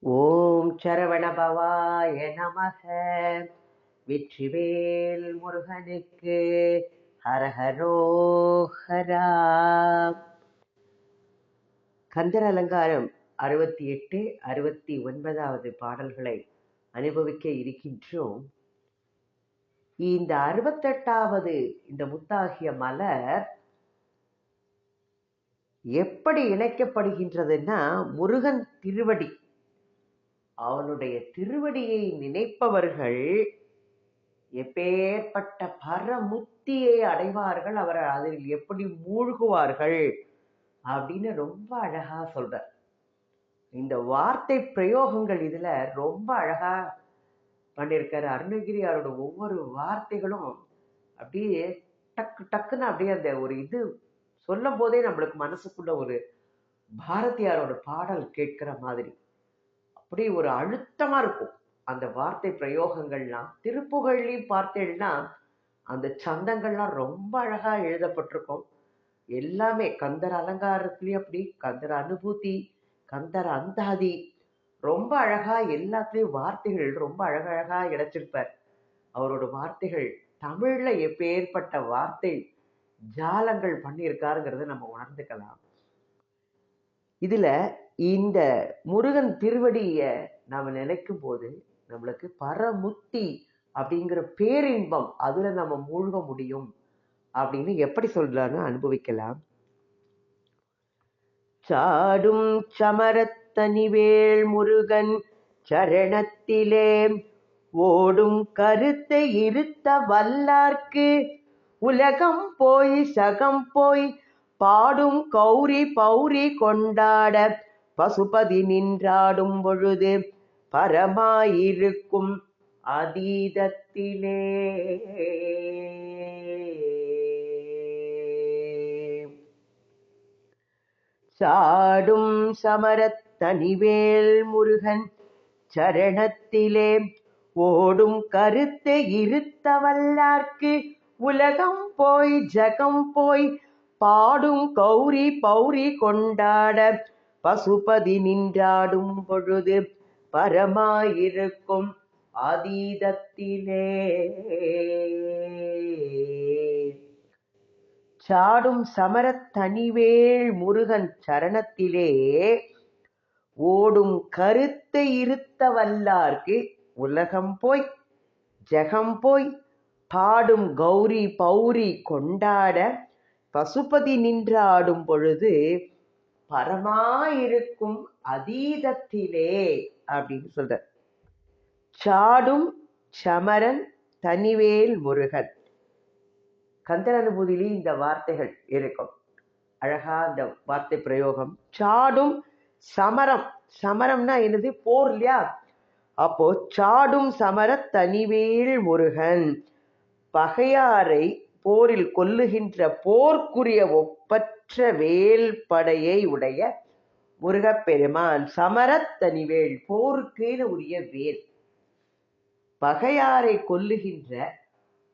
ஓம் சரவணபவாய நமக. வெற்றிவேல் முருகனுக்கு ஹரஹரோஹரா. கந்தர் அலங்காரம் அறுபத்தி எட்டு அறுபத்தி ஒன்பதாவது பாடல்களை அனுபவிக்க இருக்கின்றோம். இந்த அறுபத்தெட்டாவது இந்த முத்தாகிய மலர் எப்படி இணைக்கப்படுகின்றதுன்னா முருகன் திருவடி அவனுடைய திருவடியை நினைப்பவர்கள் எப்பேற்பட்ட பரமுத்தியை அடைவார்கள் அவர் அதில் எப்படி மூழ்குவார்கள் அப்படின்னு ரொம்ப அழகா சொல்றார். இந்த வார்த்தை பிரயோகங்கள் இதுல ரொம்ப அழகா பண்ணியிருக்காரு. அருணகிரியாரோட ஒவ்வொரு வார்த்தைகளும் அப்படியே டக்கு டக்குன்னு அப்படியே அந்த ஒரு இது சொல்லும் போதே நம்மளுக்கு மனசுக்குள்ள ஒரு பாரதியாரோட பாடல் கேட்கிற மாதிரி. அப்படி ஒரு அழுத்தமா இருக்கும். அந்த வார்த்தை பிரயோகங்கள்லாம் திருப்புகழ்லையும் பார்த்தேன்னா அந்த சந்தங்கள்லாம் ரொம்ப அழகா எழுதப்பட்டிருக்கும். எல்லாமே கந்தர் அலங்காரத்துலேயும் அப்படி கந்தர் அனுபூதி கந்தர் அந்தாதி ரொம்ப அழகா எல்லாத்துலயும் வார்த்தைகள் ரொம்ப அழகழகா இணைச்சிருப்பார். அவரோட வார்த்தைகள் தமிழ்ல எப்பேற்பட்ட வார்த்தை ஜாலங்கள் பண்ணியிருக்காருங்கிறத நம்ம உணர்ந்துக்கலாம். இதுல இந்த முருகன் திருவடிய நாம நினைக்கும் போது நம்மளுக்கு பரமுத்தி அப்படிங்கிற பேரின்பம் அதுல நம்ம மூழ்க முடியும் அப்படின்னு எப்படி சொல்றான்னு அனுபவிக்கலாம். சாடும் சமரத்தனிவேல் முருகன் சரணத்திலே ஓடும் கருத்தை இருத்த வல்லார்க்கு. உலகம் போய் சகம் போய் பாடும் கௌரி பௌரி கொண்டாட பசுபதி நின்றாடும் பொழுது பரமாயிருக்கும் அதீதத்திலே. சாடும் சமரத்தனிவேல் முருகன் சரணத்திலே ஓடும் கருத்தை இருத்தவல்லார்க்கு உலகம் போய் ஜகம் போய் பாடும் கௌரி பௌரி கொண்டாட பசுபதி நின்றாடும் பொழுது பரமாயிருக்கும் அதீதத்திலே. சாடும் சமரத் தனிவேள் முருகன் சரணத்திலே ஓடும் கருத்தை இருத்த வல்லார்க்கு உலகம் போய் ஜெகம் போய் பாடும் கௌரி பௌரி கொண்டாட பசுபதி நின்றாடும் பொழுது பரமா இருக்கும் அதீதத்திலே அப்படின்னு சொல்ற சாடும் சமரன் தனிவேல் முருகன். கந்தரனுபூதியிலே இந்த வார்த்தைகள் இருக்கும். அழகா அந்த வார்த்தை பிரயோகம். சாடும் சமரம். சமரம்னா என்னது? போர் இல்லையா? அப்போ சாடும் சமர தனிவேல் முருகன் பகையாரை போரில் கொல்லுகின்ற போர்க்குரிய ஒப்பற்ற வேல் படையை உடைய முருகப்பெருமான் சமரத் தனிவேல் போருக்கேன உரிய வேல். பகையாரை கொல்லுகின்ற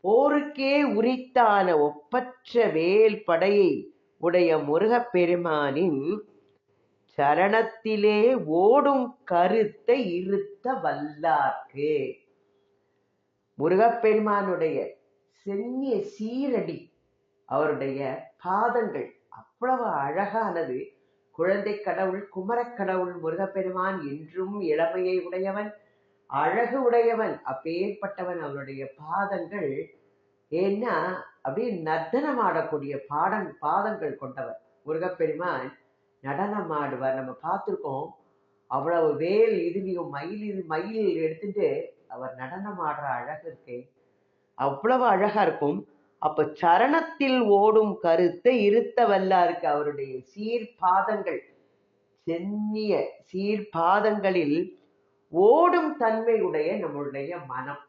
போருக்கே உரித்தான ஒப்பற்ற வேல் படையை உடைய முருகப்பெருமானின் சரணத்திலே ஓடும் கருத்தை இருத்த வல்லார்க்கு. முருகப்பெருமானுடைய சென்னிய சீரடி. அவருடைய பாதங்கள் அவ்வளவு அழகானது. குழந்தை கடவுள் குமரக் கடவுள் முருகப்பெருமான் என்றும் இளமையை உடையவன் அழகு உடையவன் அப்பேற்பட்டவன் அவருடைய பாதங்கள். ஏன்னா அப்படியே நர்த்தனம் ஆடக்கூடிய பாடம் பாதங்கள் கொண்டவர். முருகப்பெருமான் நடனம் ஆடுவார் நம்ம பார்த்துருக்கோம். அவ்வளவு வேல் இதுலையும் மயில் இது மயில் எடுத்துட்டு அவர் நடனம் ஆடுற அழகு இருக்கேன் அவ்வளவு அழகா இருக்கும். அப்ப சரணத்தில் ஓடும் கருத்தை இருத்த வல்லாருக்கு அவருடைய சீர்பாதங்கள் சென்னிய சீர்பாதங்களில் ஓடும் தன்மை உடைய நம்மளுடைய மனம்.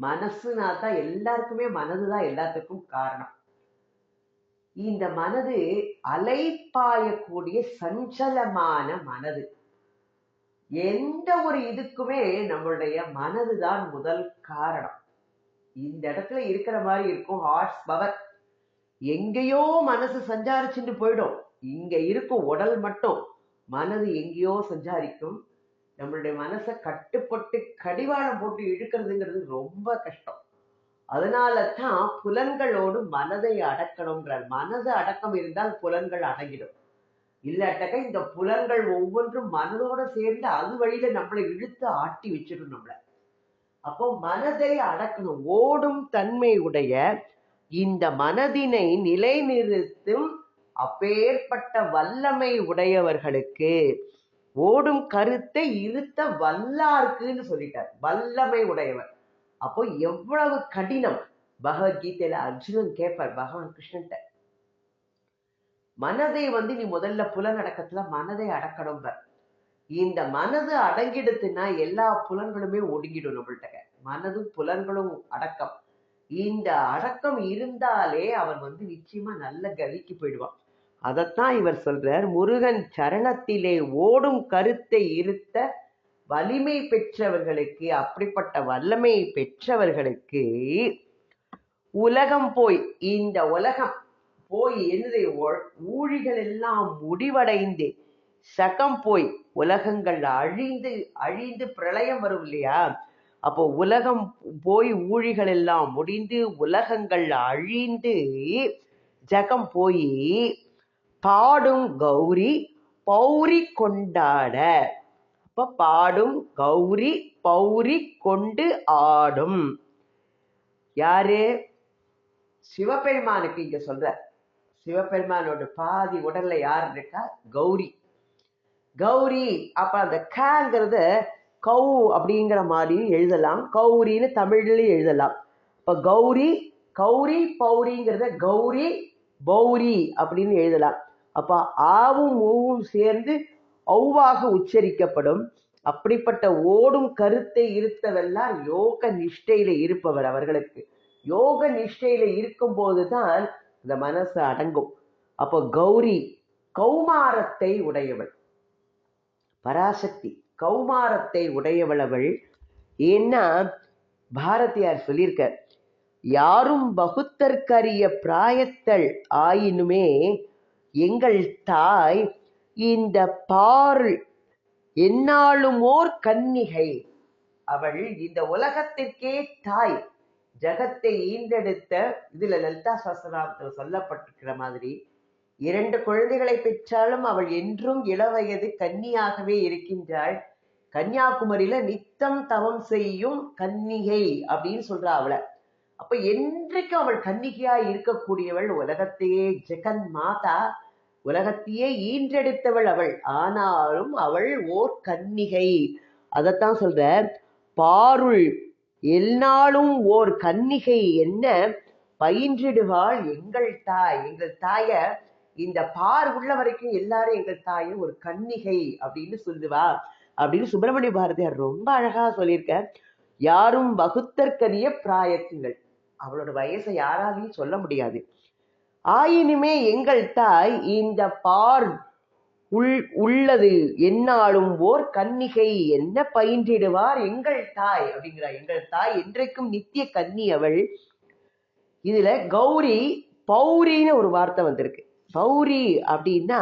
மனசுனா தான் எல்லாருக்குமே மனதுதான் எல்லாத்துக்கும் காரணம். இந்த மனது அலைப்பாயக்கூடிய சஞ்சலமான மனது. எந்த ஒரு இதுக்குமே நம்மளுடைய மனதுதான் முதல் காரணம். இந்த இடத்துல இருக்கிற மாதிரி இருக்கும் ஹார்ஸ் பவர் எங்கேயோ மனசு சஞ்சாரிச்சுட்டு போயிடும். இங்க இருக்கும் உடல் மட்டும். மனது எங்கேயோ சஞ்சாரிக்கும். நம்மளுடைய மனசை கட்டுப்பட்டு கடிவாளம் போட்டு இழுக்கிறதுங்கிறது ரொம்ப கஷ்டம். அதனால தான் புலன்களோடு மனதை அடக்கணுங்கிறார் மனது அடக்கம் இருந்தால் புலன்கள் அடங்கிடும். இல்லாட்டக்க இந்த புலன்கள் ஒவ்வொன்றும் மனதோட சேர்ந்து அது வழியில நம்மளை இழுத்து ஆட்டி வச்சிடும் நம்மள. அப்போ மனதை அடக்கணும். ஓடும் தன்மை உடைய இந்த மனதினை நிலைநிறுத்தும் அப்பேற்பட்ட வல்லமை உடையவர்களுக்கு ஓடும் கருத்தை இருத்த வல்லார்க்குன்னு சொல்லிட்டார். வல்லமை உடையவர். அப்போ எவ்வளவு கடினம். பகவத்கீதையில அர்ஜுனன் கேட்பார் பகவான் கிருஷ்ணன்ட்ட மனதை வந்து நீ முதல்ல புலநடக்கத்துல மனதை அடக்கணும்பார். இந்த மனது அடங்கிடுத்துன்னா எல்லா புலன்களுமே ஒடுங்கிடும் நம்மள்கிட்ட மனதும் புலன்களும் அடக்கம். இந்த அடக்கம் இருந்தாலே அவன் வந்து நிச்சயமா நல்ல கதிக்கு போயிடுவான். அதைத்தான் இவர் சொல்றார் முருகன் சரணத்திலே ஓடும் கருத்தை இருத்த வலிமை பெற்றவர்களுக்கு அப்படிப்பட்ட வல்லமை பெற்றவர்களுக்கு உலகம் போய் இந்த உலகம் போய் என்னது ஊழிகள் எல்லாம் முடிவடைந்தேன் சகம் போய் உலகங்கள் அழிந்து அழிந்து பிரளயம் வரும் இல்லையா அப்போ உலகம் போய் ஊழிகள் எல்லாம் முடிந்து உலகங்கள் அழிந்து ஜகம் போய் பாடும் கௌரி பௌரி கொண்டாட. அப்ப பாடும் கௌரி பௌரி கொண்டு ஆடும். யாரு? சிவபெருமானுக்கு இங்க சொல்ற. சிவபெருமானோட பாதி உடல்ல யார் இருக்கா? கௌரி. கௌரி. அப்ப அந்த கங்கிறத கௌ அப்படிங்கிற மாதிரி எழுதலாம். கௌரின்னு தமிழ்லயும் எழுதலாம். இப்ப கௌரி கௌரி பௌரிங்கிறத கௌரி பௌரி அப்படின்னு எழுதலாம். அப்ப ஆவும் ஊவும் சேர்ந்து ஔவாக உச்சரிக்கப்படும். அப்படிப்பட்ட ஓடும் கருத்தை இருத்தவெல்லாம் யோக நிஷ்டையில இருப்பவர் அவர்களுக்கு. யோக நிஷ்டையில இருக்கும் போதுதான் இந்த மனசு அடங்கும். அப்போ கௌரி கௌமாரத்தை உடையவள். பராசக்தி கௌமாரத்தை உடையவளவள். ஏன்னா பாரதியார் சொல்லியிருக்கார் யாரும் பகுத்தற்கரிய பிராயத்தள் ஆயினுமே எங்கள் தாய் இந்த பார் எந்நாளும் ஓர் கன்னிகை. அவள் இந்த உலகத்திற்கே தாய். ஜகத்தை ஈண்டெடுத்த இதுல லலிதா சாஸ்திராமத்தில் சொல்லப்பட்டிருக்கிற மாதிரி இரண்டு குழந்தைகளை பெற்றாலும் அவள் என்றும் இளவயது கன்னியாகவே இருக்கின்றாள். கன்னியாகுமரியில நித்தம் தவம் செய்யும் கன்னிகை அப்படின்னு சொல்றா அவளை. அப்ப என்றைக்கும் அவள் கன்னிகையா இருக்கக்கூடியவள் உலகத்தையே ஜெகன் மாதா உலகத்தையே ஈன்றெடுத்தவள் அவள். ஆனாலும் அவள் ஓர் கன்னிகை. அதத்தான் சொல்ற பாருள் எல்லாலும் ஓர் கன்னிகை என்ன? பயின்றிடுவாள் எங்கள் தாய். எங்கள் தாய இந்த பார் உள்ள வரைக்கும் எல்லாரும் எங்கள் தாயும் ஒரு கன்னிகை அப்படின்னு சொல்லுவா. அப்படின்னு சுப்பிரமணிய பாரதியார் ரொம்ப அழகா சொல்லியிருக்க யாரும் வகுத்தற்கரிய பிராயத்துங்கள். அவளோட வயசை யாராலையும் சொல்ல முடியாது. ஆயினுமே எங்கள் தாய் இந்த பார் உள் உள்ளது. என்னாலும் ஓர் கன்னிகை. என்ன பயின்றிடுவார் எங்கள் தாய்? அப்படிங்கிறார் எங்கள் தாய் என்றைக்கும் நித்திய கன்னி அவள். இதுல கௌரி பௌரின்னு ஒரு வார்த்தை வந்திருக்கு. பௌரி அப்படின்னா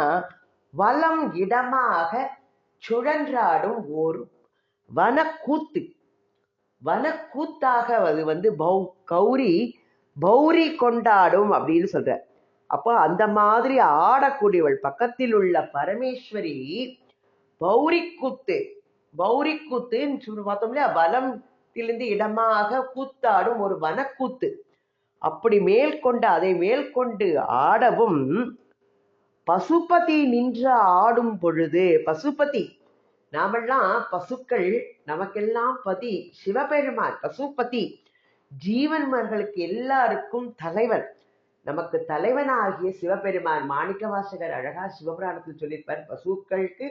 வலம் இடமாக சுழன்றாடும் ஒரு வனக்கூத்து. வனக்கூத்தாக அது வந்து பௌ கௌரி பௌரி கொண்டாடும் அப்படின்னு சொல்ற. அப்போ அந்த மாதிரி ஆடக்கூடியவள் பக்கத்தில் உள்ள பரமேஸ்வரி பௌரி கூத்து பௌரி கூத்துன்னு சொல்லி பார்த்தோம் இல்லையா? வலத்திலிருந்து இடமாக கூத்தாடும் ஒரு வனக்கூத்து. அப்படி மேல் கொண்டு அதை மேல் கொண்டு ஆடவும் பசுபதி நின்று ஆடும் பொழுது பசுபதி நாமெல்லாம் பசுக்கள் நமக்கெல்லாம் பதி சிவபெருமான் பசுபதி ஜீவன்மார்களுக்கு எல்லாருக்கும் தலைவன். நமக்கு தலைவனாகிய சிவபெருமான் மாணிக்க வாசகர் அழகா சிவபுராணத்தில் சொல்லியிருப்பார் பசுக்களுக்கு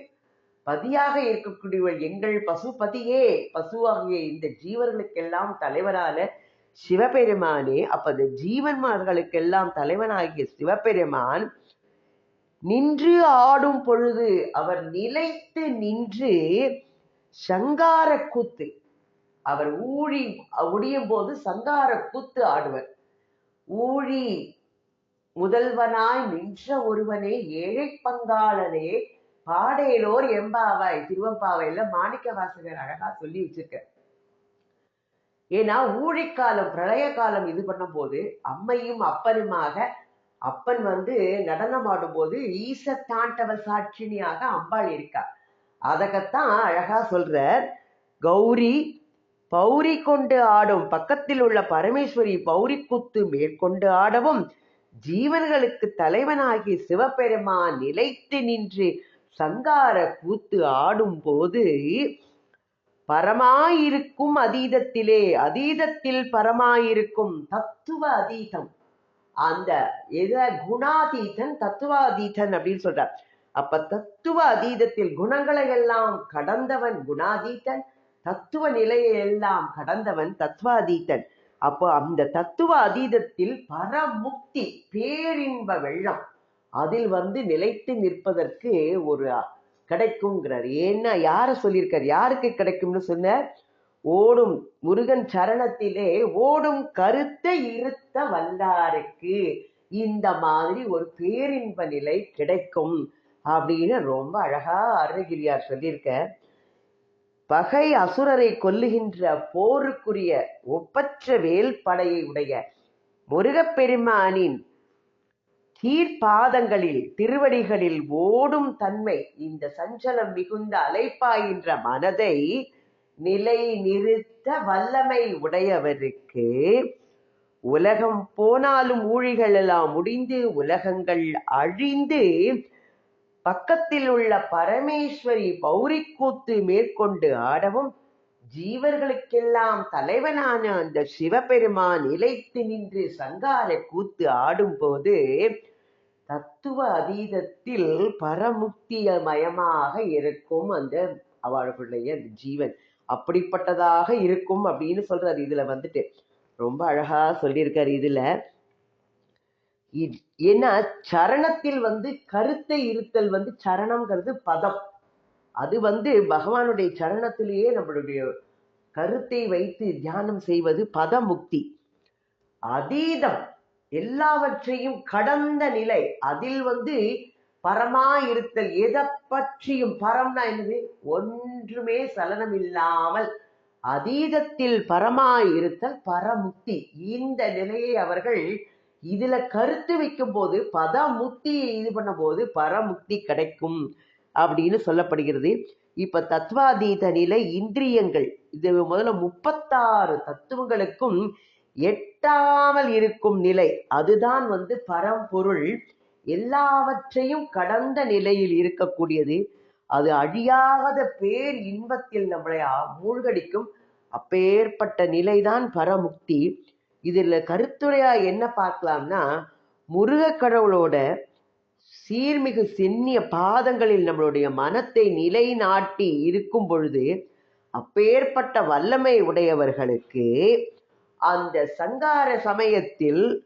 பதியாக இருக்கக்கூடியவள் எங்கள் பசுபதியே. பசுவாகிய இந்த ஜீவர்களுக்கெல்லாம் தலைவரான சிவபெருமானே அப்ப இந்த ஜீவன்மார்களுக்கெல்லாம் தலைவனாகிய சிவபெருமான் நின்று ஆடும் பொழுது அவர் நிலைத்து நின்று சங்கார கூத்து அவர் ஊழி ஒடியும் போது சங்கார கூத்து ஆடுவர். ஊழி முதல்வனாய் நின்ற ஒருவனே ஏழை பங்காளனே பாடையிலோர் எம்பாவாய் திருவம்பாவையில மாணிக்க வாசகர் அழகா சொல்லி வச்சிருக்க ஏன்னா ஊழிக்காலம் பிரளய காலம் இது பண்ணும் போது அம்மையும் அப்பனுமாக அப்பன் வந்து நடனம் ஆடும்போது ஈச தாண்டவ சாட்சினியாக அம்பாள் இருக்கா அதகத்தான் அழகா சொல்றார் கௌரி பௌரி கொண்டு ஆடும் பக்கத்தில் உள்ள பரமேஸ்வரி பௌரி குத்து மேற்கொண்டு ஆடவும் ஜீவன்களுக்கு தலைவனாகி சிவபெருமான் நிலைத்து நின்று சங்கார கூத்து ஆடும் போது பரமாயிருக்கும் அதீதத்திலே அதீதத்தில் பரமாயிருக்கும் தத்துவ அதீதம் அந்த எதை குணாதீதன் தத்துவாதீதன் அப்படின்னு சொல்றார் அப்ப தத்துவ அதீதத்தில் குணங்களை எல்லாம் கடந்தவன் குணாதீதன் தத்துவ நிலையை எல்லாம் கடந்தவன் தத்துவாதீதன். அப்போ அந்த தத்துவ அதீதத்தில் பரமுக்தி பேரின்ப வெள்ளம் அதில் வந்து நிலைத்து நிற்பதற்கு ஒரு கிடைக்குங்கிறார் ஏன்னா யார சொல்லியிருக்கார்? யாருக்கு கிடைக்கும்னு சொன்னார்? ஓடும் முருகன் சரணத்திலே ஓடும் கருத்தை இருத்த வல்லாருக்கு. இந்த மாதிரி ஒரு பேரின்ப நிலை கிடைக்கும் அப்படின்னு ரொம்ப அழகா அருணகிரியார் சொல்லியிருக்க பகை அசுரரை கொல்லுகின்ற போருக்குரிய ஒப்பற்ற வேல் படையை உடைய முருகப்பெருமானின் தீர்ப்பாதங்களில் திருவடிகளில் ஓடும் தன்மை இந்த சஞ்சலம் மிகுந்த அலைப்பாயின்ற மனதை நிலை நிறுத்த வல்லமை உடையவருக்கு உலகம் போனாலும் ஊழிகள் எல்லாம் முடிந்து உலகங்கள் அழிந்து பக்கத்தில் உள்ள பரமேஸ்வரி பௌரிக்கூத்து மேற்கொண்டு ஆடவும் ஜீவர்களுக்கெல்லாம் தலைவனான அந்த சிவபெருமான் நிலைத்து நின்று சங்கார கூத்து ஆடும்போது தத்துவ அதீதத்தில் பரமுக்தியமயமாக இருக்கும் அந்த அவர்களுடைய ஜீவன். அப்படிப்பட்டதாக இருக்கும் அப்படின்னு சொல்றாரு. இதுல வந்துட்டு ரொம்ப அழகா சொல்லியிருக்காரு இதுல. இ- ஏன்னா சரணத்தில் வந்து கருத்தை இருத்தல் வந்து சரணம்ங்கிறது பதம். அது வந்து பகவானுடைய சரணத்திலேயே நம்மளுடைய கருத்தை வைத்து தியானம் செய்வது பதமுக்தி. அதீதம். எல்லாவற்றையும் கடந்த நிலை. அதில் வந்து பரமா இருத்தல் எதை பற்றியும் பரம்னா என்னது? ஒன்றுமே சலனம் இல்லாமல் அதீதத்தில் பரமா இருத்தல் பரமுக்தி. இந்த நிலையை அவர்கள் இதுல கருத்து வைக்கும் போது பதமுக்தியை இது பண்ணும் போது பரமுக்தி கிடைக்கும் அப்படின்னு சொல்லப்படுகிறது. இப்ப தத்வாதீத நிலை இந்திரியங்கள். இது முதல்ல முப்பத்தாறு தத்துவங்களுக்கும் எட்டாமல் இருக்கும் நிலை. அதுதான் வந்து பரம்பொருள். எல்லாவற்றையும் கடந்த நிலையில் இருக்கக்கூடியது. அது அழியாத பேர் இன்பத்தில் நம்மளை மூழ்கடிக்கும். அப்பேற்பட்ட நிலைதான் பரமுக்தி. இதில் கருத்துரையா என்ன பார்க்கலாம்னா முருகக் கடவுளோட சீர்மிகு சென்னிய பாதங்களில் நம்மளுடைய மனத்தை நிலைநாட்டி இருக்கும் பொழுது அப்பேற்பட்ட வல்லமை உடையவர்களுக்கு அந்த சங்கார சமயத்தில்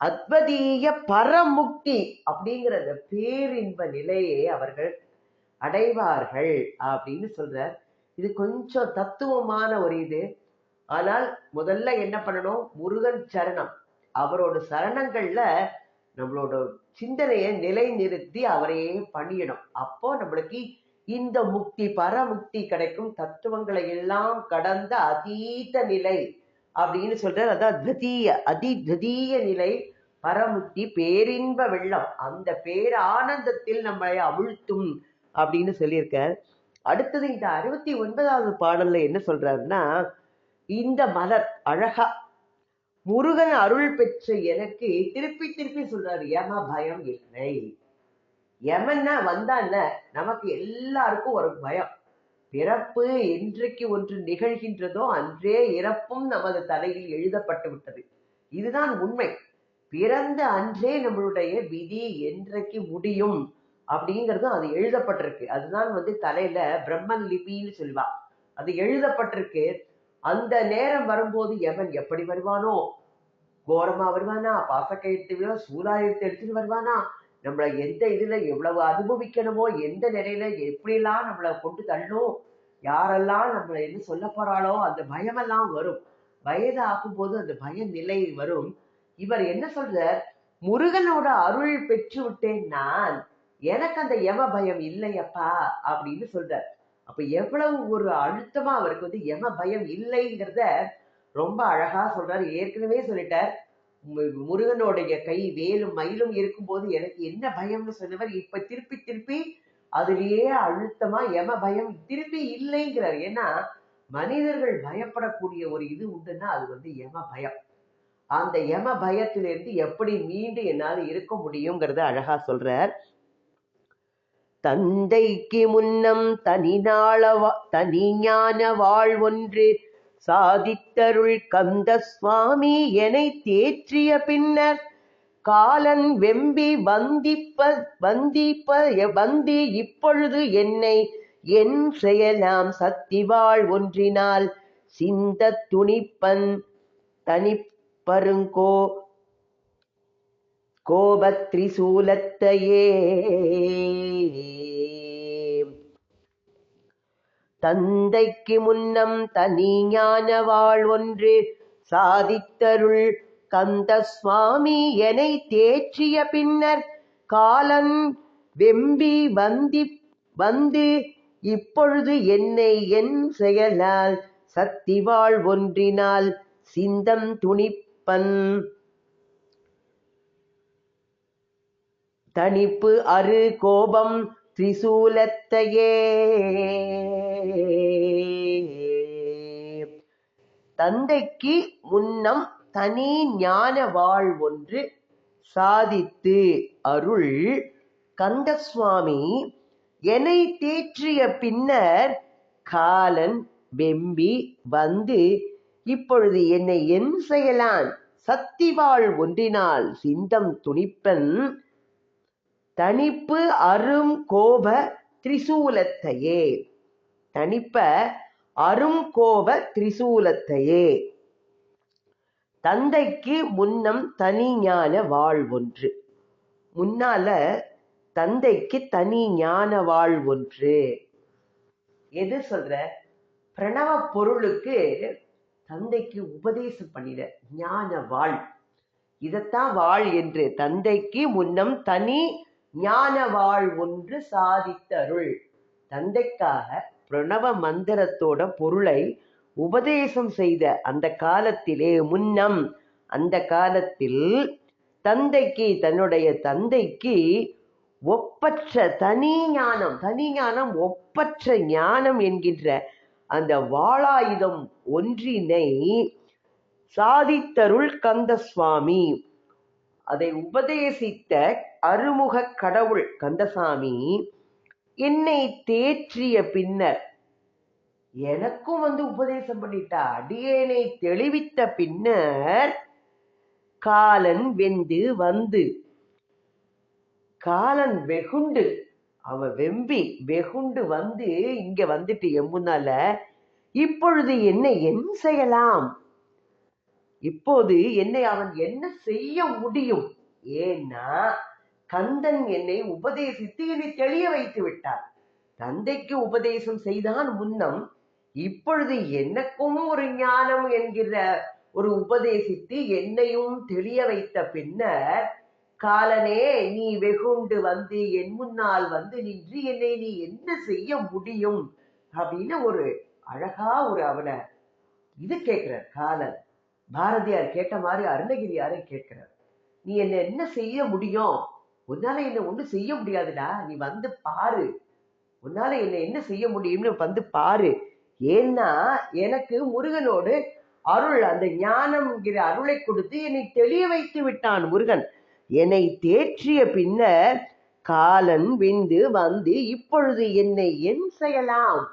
அத்வதீய பரமுக்தி அப்படிங்கிற அந்த பேரின்ப நிலையை அவர்கள் அடைவார்கள் அப்படின்னு சொல்றார். இது கொஞ்சம் தத்துவமான ஒரு இது. ஆனால் முதல்ல என்ன பண்ணணும்? முருகன் சரணம். அவரோட சரணங்கள்ல நம்மளோட சிந்தனையை நிலைநிறுத்தி அவரையே பண்ணிடணும். அப்போ நம்மளுக்கு இந்த முக்தி பரமுக்தி கிடைக்கும். தத்துவங்களை எல்லாம் கடந்த அதீத நிலை அப்படின்னு சொல்ற அதான் ததீய அதிதீய நிலை பரமுத்தி பேரின்ப வெள்ளம். அந்த பேரானந்தத்தில் நம்மளை அவிழ்த்தும் அப்படின்னு சொல்லியிருக்கார். அடுத்தது இந்த அறுபத்தி ஒன்பதாவது பாடல்ல என்ன சொல்றாருன்னா இந்த மலர் அழகா முருகன் அருள் பெற்ற எனக்கு திருப்பி திருப்பி சொல்றாரு ஏமா பயம் இல்லை. எமன்னா வந்தான்ன நமக்கு எல்லாருக்கும் ஒரு பயம். பிறப்பு என்றைக்கு ஒன்று நிகழ்கின்றதோ அன்றே இறப்பும் நமது தலையில் எழுதப்பட்டு விட்டது. இதுதான் உண்மை. பிறந்த அன்றே நம்மளுடைய விதி என்றைக்கு முடியும் அப்படிங்கிறது அது எழுதப்பட்டிருக்கு. அதுதான் வந்து தலையில பிரம்மன் லிபின்னு சொல்லுவா. அது எழுதப்பட்டிருக்கு. அந்த நேரம் வரும்போது எவன் எப்படி வருவானோ? கோரமா வருவானா? பாசக்கயிற்று வருவா சூலாயத்தை எடுத்துட்டு வருவானா? நம்மளை எந்த இதுல எவ்வளவு அனுபவிக்கணுமோ? எந்த நிலையில எப்படிலாம் நம்மளை கொண்டு தள்ளும் யாரெல்லாம் நம்மளை என்ன சொல்ல போறாளோ? அந்த பயமெல்லாம் வரும். வயது ஆகும்போது அந்த பய நிலை வரும். இவர் என்ன சொல்றார்? முருகனோட அருள் பெற்று விட்டேன் நான் எனக்கு அந்த யம பயம் இல்லையப்பா அப்படின்னு சொல்றார். அப்ப எவ்வளவு ஒரு அழுத்தமா அவருக்கு வந்து யம பயம் இல்லைங்கிறத ரொம்ப அழகா சொல்றாரு. ஏற்கனவே சொல்லிட்டார் முருகனுடைய கை வேலும் மயிலும் இருக்கும்போது எனக்கு என்ன பயம்னு சொன்னவர் இப்ப திருப்பி திருப்பி அதுலயே அழுத்தமா எம பயம் திருப்பி இல்லைங்கிறார். ஏன்னா மனிதர்கள் பயப்படக்கூடிய ஒரு இது உண்டுன்னா அது வந்து யம பயம். அந்த யம பயத்திலிருந்து எப்படி மீண்டு என்னால் இருக்க முடியுங்கிறத அழகா சொல்றார். தந்தைக்கு முன்னம் தனிநாள வா- தனி ஞான வாழ் ஒன்று சாதித்தருள் கந்த சுவாமி என தேற்றிய பின்னர் காலன் வெம்பி வந்திப்ப வந்திப்ப வந்தி இப்பொழுது என்னை என் செயலாம் சத்திவாள் ஒன்றினால் சிந்த துணிப்பன் பருங்கோ கோபத்ரிசூலத்தையே. தந்தைக்கு முன்னம் தனி ஞான வாழ் ஒன்று சாதித்தருள் கந்த சுவாமி எனை தேற்றிய பின்னர் காலன் வெம்பி வந்தி வந்து இப்பொழுது என்னை என் செயலால் சக்தி வாழ் ஒன்றினால் சிந்தம் துணிப்பன் தனிப்பு அரு கோபம் திரிசூலத்தையே. தந்தைக்கு முன்னம் தனி ஞான வாழ் ஒன்று சாதித்து அருள் கந்தசுவாமி. என்னை தேற்றிய பின்னர் காலன் வெம்பி வந்து இப்பொழுது என்னை என் செய்யலான்? சத்திவாள் ஒன்றினால் சிந்தம் துணிப்பன் தனிப்பு அரும் கோப திரிசூலத்தையே. தனிப்ப அரும் கோப திரிசூலத்தையே. தந்தைக்கு முன்னம் தனி ஞான வாழ் ஒன்று. முன்னால தந்தைக்கு தனி ஞான வாழ் ஒன்று. எது சொல்ற? பிரணவ பொருளுக்கு தந்தைக்கு உபதேசம் பண்ணிட ஞான வாழ். இதத்தான் வாழ் என்று தந்தைக்கு முன்னம் தனி ஞான வாழ் ஒன்று சாதித்தருள். தந்தைக்காக பிரணவ மந்திரத்தோட பொருளை உபதேசம் செய்த அந்த காலத்திலே முன்னம் அந்த காலத்தில் தந்தைக்கு தன்னுடைய தந்தைக்கு ஒப்பற்ற தனி ஞானம் தனி ஞானம் ஒப்பற்ற ஞானம் என்கின்ற அந்த வாளாயுதம் ஒன்றினை சாதித்தருள் கந்த சுவாமி அதை உபதேசித்த அருமுக கடவுள் கந்தசாமி என்னை தேற்றிய பின்னர் எனக்கும் வந்து உபதேசம் பண்ணிட்டா அடியேனை தெளிவித்த பின்னர் காலன் வெந்து வந்து காலன் வெகுண்டு அவ வெம்பி வெகுண்டு வந்து இங்க வந்துட்டு எம்புனால இப்பொழுது என்னை என் செய்யலாம்? இப்போது என்னை அவன் என்ன செய்ய முடியும்? ஏன்னா கந்தன் என்னை உபதேசித்து என்னை தெளிய வைத்து விட்டார் தந்தைக்கு உபதேசம் செய்தான் முன்னம் இப்பொழுது எனக்கும் ஒரு ஞானம் என்கிற ஒரு உபதேசித்து என்னையும் தெளிய வைத்த பின்னர் காலனே நீ வெகுண்டு வந்து என் முன்னால் வந்து நின்று என்னை நீ என்ன செய்ய முடியும்? அப்படின்னு ஒரு அழகா ஒரு அவனை இது கேட்கிறார் காலன். பாரதியார் கேட்ட மாதிரி அருணகிரியாரை கேட்கிறார். நீ என்ன என்ன செய்ய முடியும்? உன்னால என்ன ஒண்ணும் செய்ய முடியாதுடா நீ வந்து பாரு. உன்னால என்ன என்ன செய்ய முடியும்னு வந்து பாரு. ஏன்னா எனக்கு முருகனோடு அருள் அந்த ஞானம்ங்கிற அருளை கொடுத்து என்னை தெளிய வைத்து விட்டான் முருகன். என்னை தேற்றிய பின்னர் காலன் விந்து வந்து இப்பொழுது என்னை என் செய்யலாம்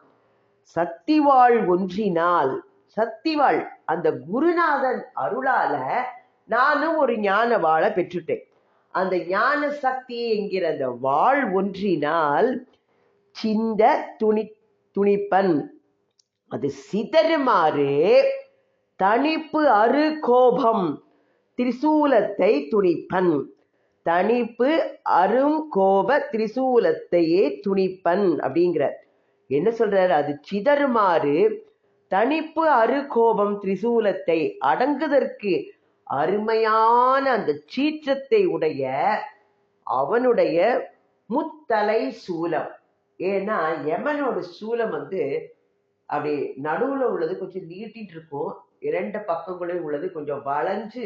சக்திவாள் ஒன்றினால் சக்திவாள் அந்த குருநாதன் அருளால நானும் ஒரு ஞான வாழை பெற்றுட்டேன். அந்த ஞான சக்தி என்கிற அந்த வாழ் ஒன்றினால் சிந்த துணி துணிப்பன். அது சிதறுமாறு தனிப்பு அரு கோபம். திரிசூலத்தை துணிப்பன். தனிப்பு அரும் கோப திரிசூலத்தையே துணிப்பன் அப்படிங்கிற என்ன சொல்றாரு? அது சிதறுமாறு தனிப்பு அரு கோபம் திரிசூலத்தை அடங்குதற்கு அருமையான அந்த சீற்றத்தை உடைய அவனுடைய முத்தலை சூலம். ஏன்னா யமனோட சூலம் வந்து அப்படி நடுவுல உள்ளது கொஞ்சம் நீட்டிட்டு இருக்கும் இரண்டு பக்கங்களையும் உள்ளது கொஞ்சம் வளைஞ்சு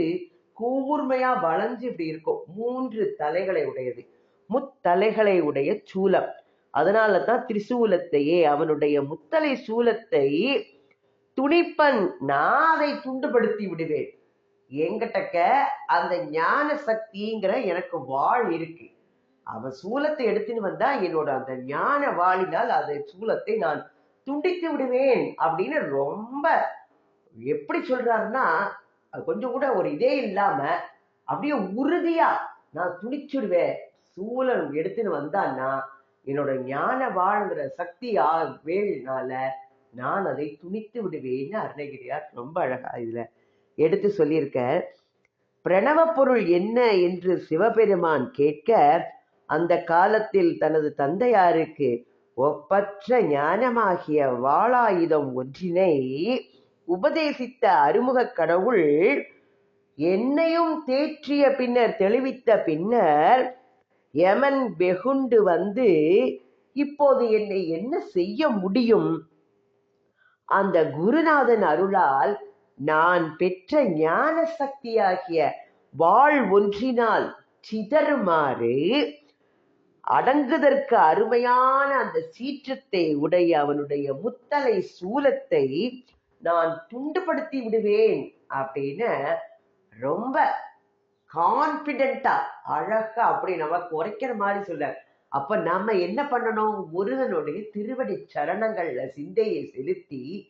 கூர்மையா வளைஞ்சு இப்படி இருக்கும். மூன்று தலைகளை உடையது. முத்தலைகளை உடைய சூலம். அதனால தான் திரிசூலத்தையே அவனுடைய முத்தலை சூலத்தை துணிப்பன் நான் அதை துண்டுபடுத்தி விடுவேன். எங்கிட்டக்க அந்த ஞான சக்திங்கிற எனக்கு வாழ் இருக்கு. அவன் சூலத்தை எடுத்துன்னு வந்தா என்னோட அந்த ஞான வாழினால் அந்த சூலத்தை நான் துண்டித்து விடுவேன் அப்படின்னு ரொம்ப எப்படி சொல்றாருன்னா கொஞ்சம் கூட ஒரு இதே இல்லாம அப்படியே உறுதியா நான் துணிச்சுடுவேன். சூழல் எடுத்துன்னு வந்தான்னா என்னோட ஞான வாழ்ங்கிற சக்தியா வேல்னால நான் அதை துணித்து விடுவேன்னு அருணகிரியார் ரொம்ப அழகா இதுல எடுத்து சொல்லியிருக்க பிரணவ பொருள் என்ன என்று சிவபெருமான் கேட்க அந்த காலத்தில் தனது தந்தையாருக்கு ஒப்பற்ற ஞானமாகிய வாளாயுதம் ஒன்றினை உபதேசித்த அருமுகக் கடவுள் என்னையும் தேற்றிய பின்னர் தெளிவித்த பின்னர் யமன் வெகுண்டு வந்து இப்போது என்னை என்ன செய்ய முடியும்? அந்த குருநாதன் அருளால் நான் பெற்ற ஞான சக்தியாகிய வாழ் ஒன்றினால் சிதறுமாறு அடங்குதற்கு அருமையான அந்த சீற்றத்தை உடைய அவனுடைய முத்தலை சூலத்தை நான் துண்டுபடுத்தி விடுவேன் அப்படின்னு ரொம்ப கான்பிடென்ட்டா அழகா அப்படி நமக்கு உரைக்கிற மாதிரி சொல்ல அப்ப நம்ம என்ன பண்ணணும்? முருகனுடைய திருவடி சரணங்கள்ல சிந்தையை செலுத்தி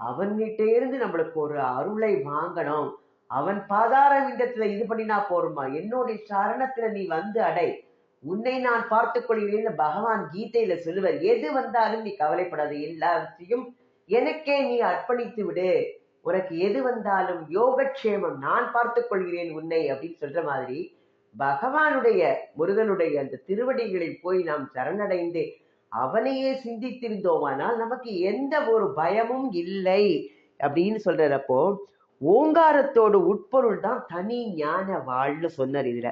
அவன்கிட்ட இருந்து நம்மளுக்கு ஒரு அருளை வாங்கணும். அவன் பாதார விந்தத்துல இது பண்ணினா போருமா? என்னுடைய சரணத்துல நீ வந்து அடை. உன்னை நான் பார்த்துக் கொள்கிறேன்னு பகவான் கீதையில சொல்லுவார். எது வந்தாலும் நீ கவலைப்படாத. எல்லாத்தையும் எனக்கே நீ அர்ப்பணித்து விடு. உனக்கு எது வந்தாலும் யோகக்ஷேமம் நான் பார்த்துக் கொள்கிறேன் உன்னை அப்படின்னு சொல்ற மாதிரி பகவானுடைய முருகனுடைய அந்த திருவடிகளில் போய் நாம் சரணடைந்து அவனையே சிந்தித்திருந்தோமானால் நமக்கு எந்த ஒரு பயமும் இல்லை அப்படின்னு சொல்றப்போ ஓங்காரத்தோட உட்பொருள் தான் தனி ஞான வாழ்னு சொன்னார் இதுல.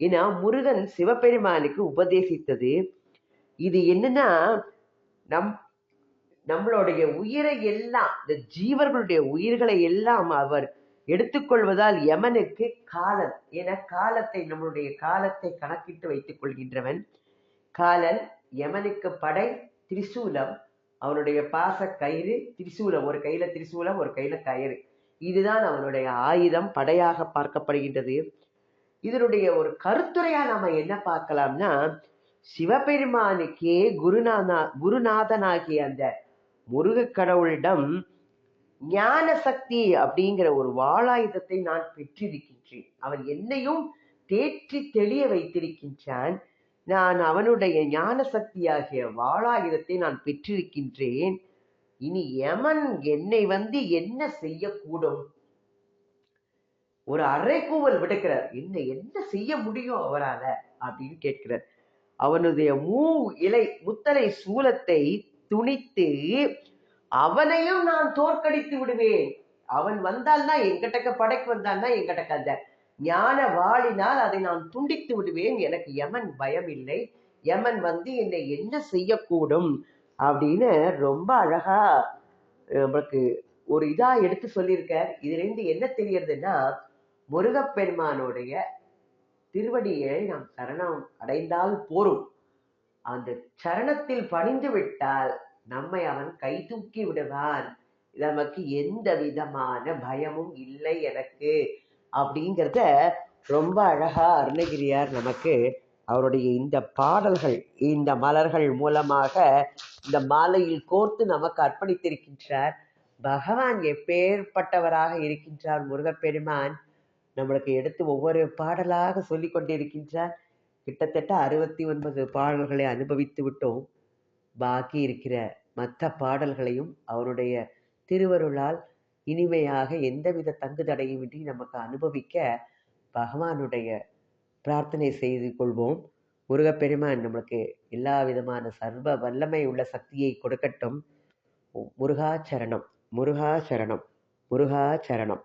ஏன்னா முருகன் சிவபெருமானுக்கு உபதேசித்தது. இது என்னன்னா நம் நம்மளுடைய உயிரை எல்லாம் இந்த ஜீவர்களுடைய உயிர்களை எல்லாம் அவர் எடுத்துக்கொள்வதால் யமனுக்கு காலன் என காலத்தை நம்மளுடைய காலத்தை கணக்கிட்டு வைத்துக் கொள்கின்றவன். காலன் யமனுக்கு படை திரிசூலம். அவனுடைய பாச கயிறு திரிசூலம். ஒரு கையில திரிசூலம் ஒரு கையில கயிறு. இதுதான் அவனுடைய ஆயுதம் படையாக பார்க்கப்படுகின்றது. இதனுடைய ஒரு கருத்துரையா நாம என்ன பார்க்கலாம்னா சிவபெருமானுக்கே குருநாதா குருநாதனாகிய அந்த முருகக் கடவுளிடம் ஞான சக்தி அப்படிங்கிற ஒரு வாளாயுதத்தை நான் பெற்றிருக்கின்றேன். அவன் என்னையும் தேற்றி தெளிய வைத்திருக்கின்றான். நான் அவனுடைய ஞான சக்தியாகிய வாளாயுதத்தை நான் பெற்றிருக்கின்றேன். இனி யமன் என்னை வந்து என்ன செய்யக்கூடும்? ஒரு அரைக்கூவல் விடுக்கிறார். என்ன என்ன செய்ய முடியும் அவரால? அப்படின்னு கேட்கிறார். அவனுடைய மூ இலை முத்தலை சூலத்தை துணித்து அவனையும் நான் தோற்கடித்து விடுவேன். அவன் வந்தால்னா எங்கிட்டக்க படைக்கு வந்தான்னா எங்கிட்டக்க அந்த ஞான வாளினால் அதை நான் துண்டித்து விடுவேன். எனக்கு யமன் பயம் இல்லை யமன் வந்து என்னை என்ன செய்யக்கூடும் அப்படின்னு ரொம்ப அழகா நம்மளுக்கு ஒரு இதா எடுத்து சொல்லியிருக்கார். இதுல இருந்து என்ன தெரியறதுன்னா முருகப்பெருமானுடைய திருவடியை நாம் சரணம் அடைந்தால் போரும். அந்த சரணத்தில் பணிந்து விட்டால் நம்மை அவன் கை தூக்கி விடுவான். நமக்கு எந்த விதமான பயமும் இல்லை எனக்கு அப்படிங்கிறத ரொம்ப அழகா அருணகிரியார் நமக்கு அவருடைய இந்த பாடல்கள் இந்த மலர்கள் மூலமாக இந்த மாலையில் கோர்த்து நமக்கு அர்ப்பணித்திருக்கின்றார். பகவான் எப்பேற்பட்டவராக இருக்கின்றார் முருகப்பெருமான்? நம்மளுக்கு எடுத்து ஒவ்வொரு பாடலாக சொல்லி கொண்டிருக்கின்றார் கிட்டத்தட்ட அறுபத்தி ஒன்பது பாடல்களை அனுபவித்து விட்டோம். பாக்கி இருக்கிற மற்ற பாடல்களையும் அவருடைய திருவருளால் இனிமையாக எந்தவித தங்கு தடையுமின்றி நமக்கு அனுபவிக்க பகவானுடைய பிரார்த்தனை செய்து கொள்வோம். முருகப்பெருமான் நம்மளுக்கு எல்லா விதமான சர்வ வல்லமை உள்ள சக்தியை கொடுக்கட்டும். முருகாச்சரணம் முருகாச்சரணம் முருகாச்சரணம்.